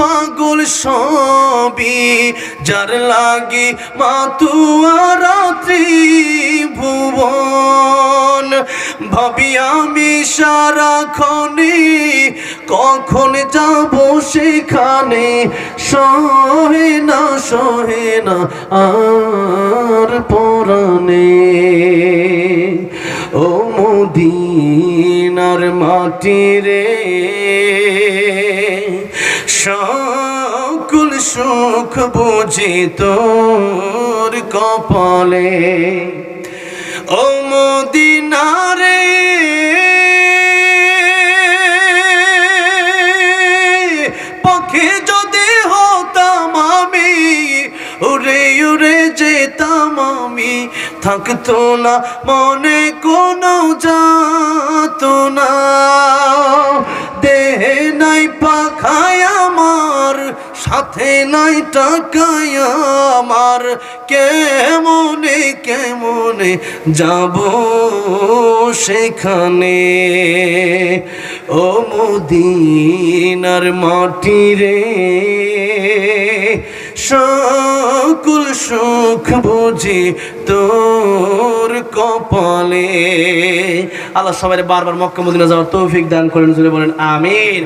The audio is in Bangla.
পাগল সবি যার লাগি মাতুয়া রাত্রি ভুবন। ভাবি আমি সারাক্ষণে কখন যাব সেখানে? সহে না সহে না, আর পরানে ও মদিনার মাটি রে সকল সুখ বুঝি তোর কপালে। ও মদিনারে, পক্ষে যদি হতাম আমি, উড়ে উড়ে যেতাম আমি, থাকতো না, মনে কোনো যাত না। সাথে নাই টাকায় আমার কেমনে কেমনে যাব সেখানে? ও মদিনার মাটি রে, সকল সুখ বুঝি তোর কপালে। আল্লাহ সবাই বারবার মক্কা মদিনা যাওয়ার তৌফিক দান করেন বলেন আমির